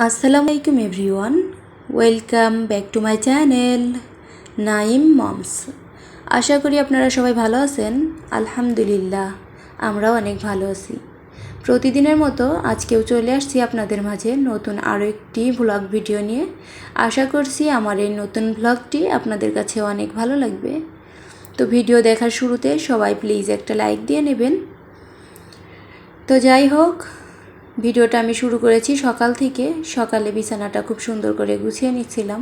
আসসালামু আলাইকুম everyone, welcome back to my channel Naim moms. আশা করি আপনারা সবাই ভালো আছেন, আলহামদুলিল্লাহ, আমরাও অনেক ভালো আছি। প্রতিদিনের মতো আজকেও চলে আসছি আপনাদের মাঝে নতুন আরও একটি ভ্লগ ভিডিও নিয়ে। আশা করছি আমার এই নতুন ভ্লগটি আপনাদের কাছে অনেক ভালো লাগবে। তো ভিডিও দেখার শুরুতে সবাই প্লিজ একটা লাইক দিয়ে নেবেন। তো যাই হোক ভিডিওটা আমি শুরু করেছি সকাল থেকে। সকালে বিছানাটা খুব সুন্দর করে গুছিয়ে নিচ্ছিলাম।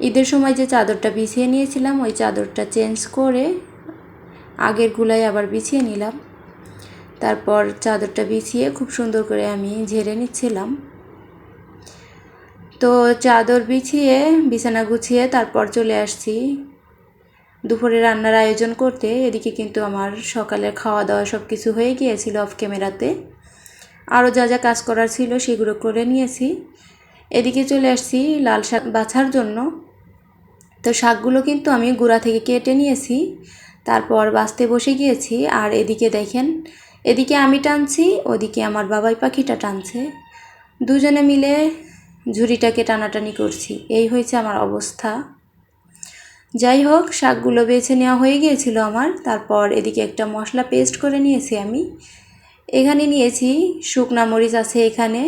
ঈদের সময় যে চাদরটা বিছিয়ে নিয়েছিলাম, ওই চাদরটা চেঞ্জ করে আগের গুলাই আবার বিছিয়ে নিলাম। তারপর চাদরটা বিছিয়ে খুব সুন্দর করে আমি ঝেড়ে নিচ্ছিলাম। তো চাদর বিছিয়ে, বিছানা গুছিয়ে তারপর চলে আসছি দুপুরে রান্নার আয়োজন করতে। এদিকে কিন্তু আমার সকালের খাওয়া দাওয়া সব কিছু হয়ে গিয়েছিল অফ ক্যামেরাতে আরও যা যা কাজ করার ছিল সেগুলো করে নিয়েছি। এদিকে চলে আসছি লাল শাক বাছার জন্য। তো শাকগুলো কিন্তু আমি গুঁড়া থেকে কেটে নিয়েছি। তারপর বাঁচতে বসে গিয়েছি। আর এদিকে দেখেন, এদিকে আমি টানছি, ওদিকে আমার বাবাই পাখিটা টানছে। দুজনে মিলে ঝুড়িটাকে টানাটানি করছি। এই হয়েছে আমার অবস্থা। যাই হোক, শাকগুলো বেছে নেওয়া হয়ে গিয়েছিল আমার। তারপর এদিকে একটা মশলা পেস্ট করে নিয়েছি আমি। এখানে নিয়েছি, শুকনা মরিচ আছে এখানে,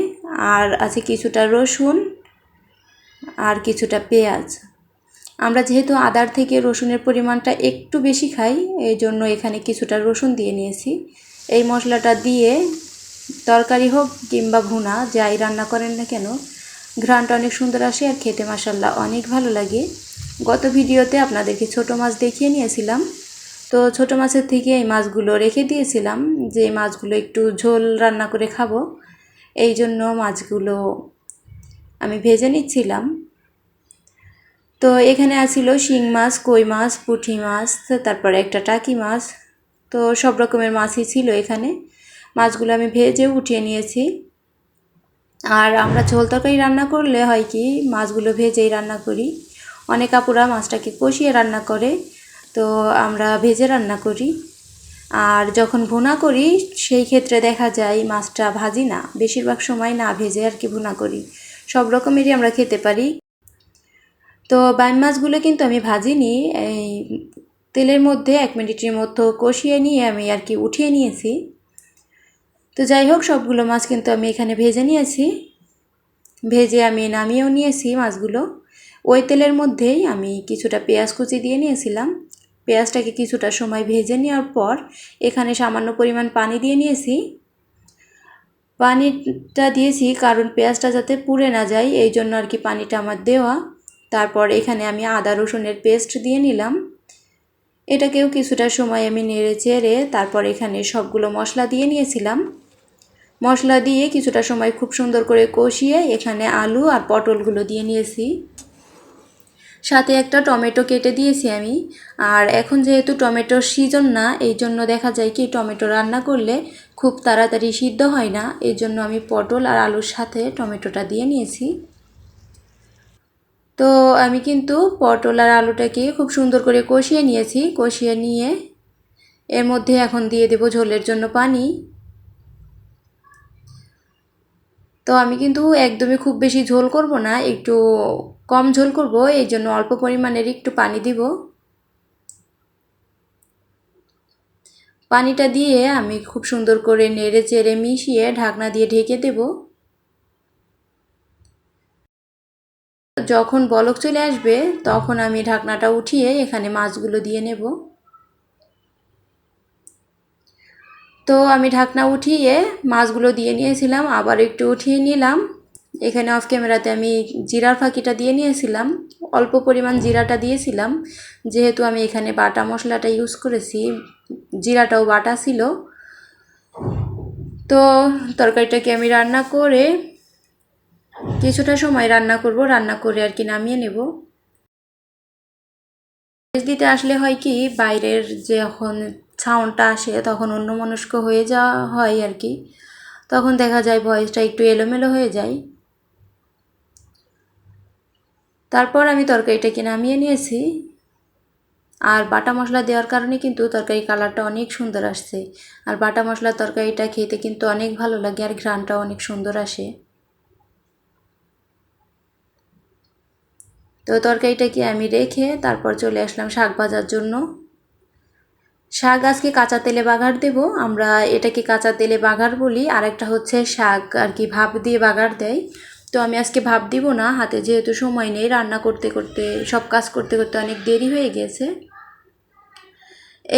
আর আছে কিছুটা রসুন আর কিছুটা পেঁয়াজ। আমরা যেহেতু আদার থেকে রসুনের পরিমাণটা একটু বেশি খাই, এই জন্য এখানে কিছুটা রসুন দিয়ে নিয়েছি। এই মশলাটা দিয়ে তরকারি হোক কিংবা ভুনা, যাই রান্না করেন না কেন ঘ্রানটা অনেক সুন্দর আসে আর খেতে মাসাল্লাহ অনেক ভালো লাগে। গত ভিডিওতে আপনাদেরকে ছোট মাছ দেখিয়ে নিয়েছিলাম। তো ছোট মাছের থেকে এই মাছগুলো রেখে দিয়েছিলাম যে মাছগুলো একটু ঝোল রান্না করে খাব। এই জন্য মাছগুলো আমি ভেজে নিচ্ছিলাম। তো এখানে আসছিল শিং মাছ, কই মাছ, পুঁটি মাছ, তারপরে একটা টাকি মাছ। তো সব রকমের মাছই ছিল এখানে। মাছগুলো আমি ভেজে উঠিয়ে নিয়েছি। আর আমরা ঝোল তরকারি রান্না করলে হয় কি, মাছগুলো ভেজেই রান্না করি। অনেক আপুরা মাছটাকে কষিয়ে রান্না করে। তো আমরা ভেজে রান্না করি। আর যখন ভুনা করি, সেই ক্ষেত্রে দেখা যায় মাছটা ভাজি না। বেশিরভাগ সময় না ভেজে আর কি ভুনা করি। সব রকমেরই আমরা খেতে পারি। তো বাইম মাছগুলো কিন্তু আমি ভাজিনি। এই তেলের মধ্যে এক মিনিটের মতো কষিয়ে নিয়ে আমি আর কি উঠিয়ে নিয়েছি। তো যাই হোক, সবগুলো মাছ কিন্তু আমি এখানে ভেজে নিয়েছি। ভেজে আমি নামিয়েও নিয়েছি মাছগুলো। ওই তেলের মধ্যেই আমি কিছুটা পেঁয়াজ কুচি দিয়ে নিয়েছিলাম। পেঁয়াজটাকে কিছুটা সময় ভেজে নেওয়ার পর এখানে সামান্য পরিমাণ পানি দিয়ে নিয়েছি। পানিটা দিয়েছি কারণ পেঁয়াজটা যাতে পুড়ে না যায়, এই জন্য আর কি পানিটা আমার দেওয়া। তারপর এখানে আমি আদা রসুনের পেস্ট দিয়ে নিলাম। এটাকেও কিছুটা সময় আমি নেড়ে চেড়ে তারপর এখানে সবগুলো মশলা দিয়ে নিয়েছিলাম। মশলা দিয়ে কিছুটা সময় খুব সুন্দর করে কষিয়ে এখানে আলু আর পটলগুলো দিয়ে নিয়েছি। সাথে একটা টমেটো কেটে দিয়েছি আমি। আর এখন যেহেতু টমেটোর সিজন না, এই জন্য দেখা যায় কি, টমেটো রান্না করলে খুব তাড়াতাড়ি সিদ্ধ হয় না। এই জন্য আমি পটল আর আলুর সাথে টমেটোটা দিয়ে নিয়েছি। তো আমি কিন্তু পটল আর আলুটাকে খুব সুন্দর করে কষিয়ে নিয়েছি। কষিয়ে নিয়ে এর মধ্যে এখন দিয়ে দেব ঝোলের জন্য পানি। তো আমি কিন্তু একদমই খুব বেশি ঝোল করব না, একটু কম ঝোল করব, এই জন্য অল্প পরিমাণের একটু পানি দিব। পানিটা দিয়ে আমি খুব সুন্দর করে নেড়ে চেড়ে মিশিয়ে ঢাকনা দিয়ে ঢেকে দেব। যখন বলক চলে আসবে, তখন আমি ঢাকনাটা উঠিয়ে এখানে মাছগুলো দিয়ে নেব। তো আমি ঢাকনা উঠিয়ে মাছগুলো দিয়ে নিয়েছিলাম, আবার একটু উঠিয়ে নিলাম। এখানে অফ ক্যামেরাতে আমি জিরার ফাঁকিটা দিয়ে নিয়েছিলাম। অল্প পরিমাণ জিরাটা দিয়েছিলাম। যেহেতু আমি এখানে বাটা মশলাটা ইউজ করেছি, জিরাটাও বাটা ছিল। তো তরকারিটাকে আমি রান্না করে কিছুটা সময় রান্না করব, রান্না করে আর কি নামিয়ে নেব। দিতে আসলে হয় কি, বাইরের যখন সাউন্ডটা আসে তখন অন্য মনস্ক হয়ে যাওয়া হয় আর কি। তখন দেখা যায় ভয়েসটা একটু এলোমেলো হয়ে যায়। তারপর আমি তরকারিটাকে নামিয়ে নিয়েছি। আর বাটা মশলা দেওয়ার কারণে কিন্তু তরকারি কালারটা অনেক সুন্দর আসছে। আর বাটা মশলার তরকারিটা খেতে কিন্তু অনেক ভালো লাগে আর ঘ্রানটা অনেক সুন্দর আসে। তো তরকারিটাকে আমি রেখে তারপর চলে আসলাম শাক ভাজার জন্য। শাক আজকে কাঁচা তেলে বাগার দেব। আমরা এটাকে কাঁচা তেলে বাগার বলি আর একটা হচ্ছে শাক আর কি ভাপ দিয়ে বাগার দেয়। তো আমি আজকে ভাপ দিব না, হাতে যেহেতু সময় নেই, রান্না করতে করতে, সব কাজ করতে করতে অনেক দেরি হয়ে গেছে।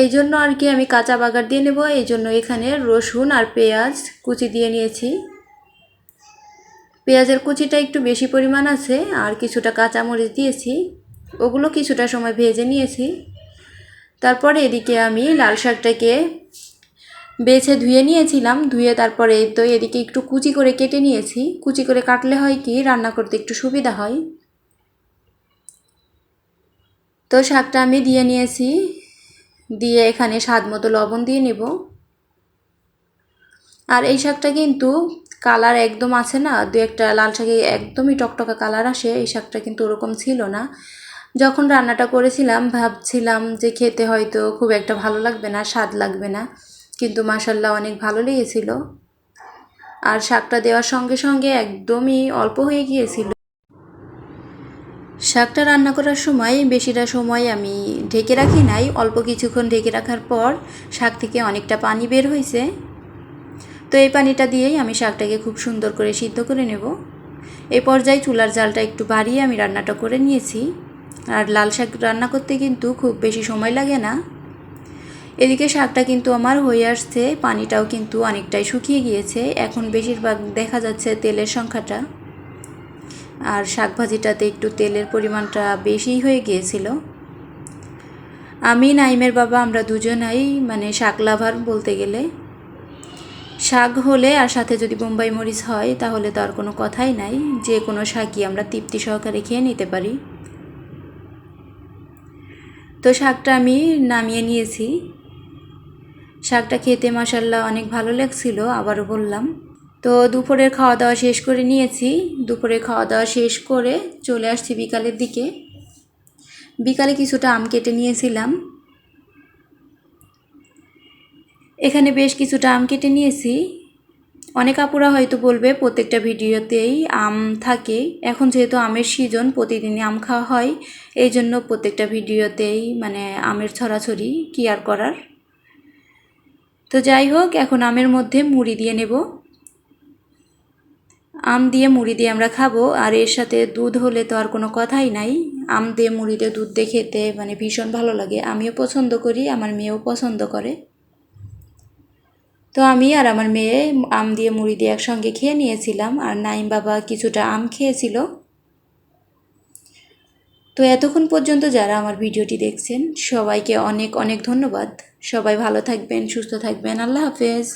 এই জন্য আর কি আমি কাঁচা বাগার দিয়ে নেব। এই জন্য এখানে রসুন আর পেঁয়াজ কুচি দিয়ে নিয়েছি। পেঁয়াজের কুচিটা একটু বেশি পরিমাণ আছে, আর কিছুটা কাঁচামরিচ দিয়েছি। ওগুলো কিছুটা সময় ভেজে নিয়েছি। তারপরে এদিকে আমি লাল শাকটাকে বেছে ধুয়ে নিয়েছিলাম। ধুয়ে তারপরে তো এদিকে একটু কুচি করে কেটে নিয়েছি। কুচি করে কাটলে হয় কি, রান্না করতে একটু সুবিধা হয়। তো শাকটা আমি দিয়ে নিয়েছি। দিয়ে এখানে স্বাদ মতো লবণ দিয়ে নেব। আর এই শাকটা কিন্তু কালার একদম আছে না, দু একটা লাল শাকে একদমই টকটকা কালার আসে, এই শাকটা কিন্তু ওরকম ছিল না। যখন রান্নাটা করেছিলাম, ভাবছিলাম যে খেতে হয়তো খুব একটা ভালো লাগবে না, স্বাদ লাগবে না, কিন্তু মাসাল্লাহ অনেক ভালো লেগেছিল। আর শাকটা দেওয়ার সঙ্গে সঙ্গে একদমই অল্প হয়ে গিয়েছিল। শাকটা রান্না করার সময় বেশিটা সময় আমি ঢেকে রাখি নাই, অল্প কিছুক্ষণ ঢেকে রাখার পর শাক থেকে অনেকটা পানি বের হয়েছে। তো এই পানিটা দিয়েই আমি শাকটাকে খুব সুন্দর করে সিদ্ধ করে নেব। এই পর্যায়ে চুলার জালটা একটু বাড়িয়ে আমি রান্নাটা করে নিয়েছি। আর লাল শাক রান্না করতে কিন্তু খুব বেশি সময় লাগে না। এদিকে শাকটা কিন্তু আমার হয়ে আসছে, পানিটাও কিন্তু অনেকটাই শুকিয়ে গিয়েছে। এখন বেশিরভাগ দেখা যাচ্ছে তেলের সংখ্যাটা। আর শাক ভাজিটাতে একটু তেলের পরিমাণটা বেশিই হয়ে গিয়েছিল। আমি নাইমের বাবা, আমরা দুজনাই মানে শাক লাভার বলতে গেলে। শাক হলে আর সাথে যদি বোম্বাই মরিচ হয়, তাহলে তো আর কোনো কথাই নাই। যে কোনো শাকই আমরা তৃপ্তি সহকারে খেয়ে নিতে পারি। তো শাকটা আমি নামিয়ে নিয়েছি। শাকটা খেতে মশাল্লা অনেক ভালো লাগছিল, আবারও বললাম। তো দুপুরের খাওয়া দাওয়া শেষ করে নিয়েছি। দুপুরে খাওয়া দাওয়া শেষ করে চলে আসছি বিকালের দিকে। বিকালে কিছুটা আম কেটে নিয়েছিলাম। এখানে বেশ কিছুটা আম কেটে নিয়েছি। অনেক আপুরা হয়তো বলবে প্রত্যেকটা ভিডিওতেই আম থাকে। এখন যেহেতু আমের সিজন প্রতিদিনই আম খাওয়া হয়। এই জন্য প্রত্যেকটা ভিডিওতেই মানে আমের ছড়াছড়ি কি আর করার? তো যাই হোক, এখন আমের মধ্যে মুড়ি দিয়ে নেব। আম দিয়ে মুড়ি দিয়ে আমরা খাব। আর এর সাথে দুধ হলে তো আর কোনো কথাই নাই। আম দিয়ে মুড়ি দিয়ে দুধ দিয়ে খেতে মানে ভীষণ ভালো লাগে। আমিও পছন্দ করি, আমার মেয়েও পছন্দ করে। তো আমি আর আমার মেয়ে আম দিয়ে মুড়ি দিয়ে একসঙ্গে খেয়ে নিয়েছিলাম আর নাইম বাবা কিছুটা আম খেয়েছিল। তো এতক্ষণ পর্যন্ত যারা আমার ভিডিওটি দেখছেন, সবাইকে অনেক অনেক ধন্যবাদ। সবাই ভালো থাকবেন, সুস্থ থাকবেন। আল্লাহ হাফেজ।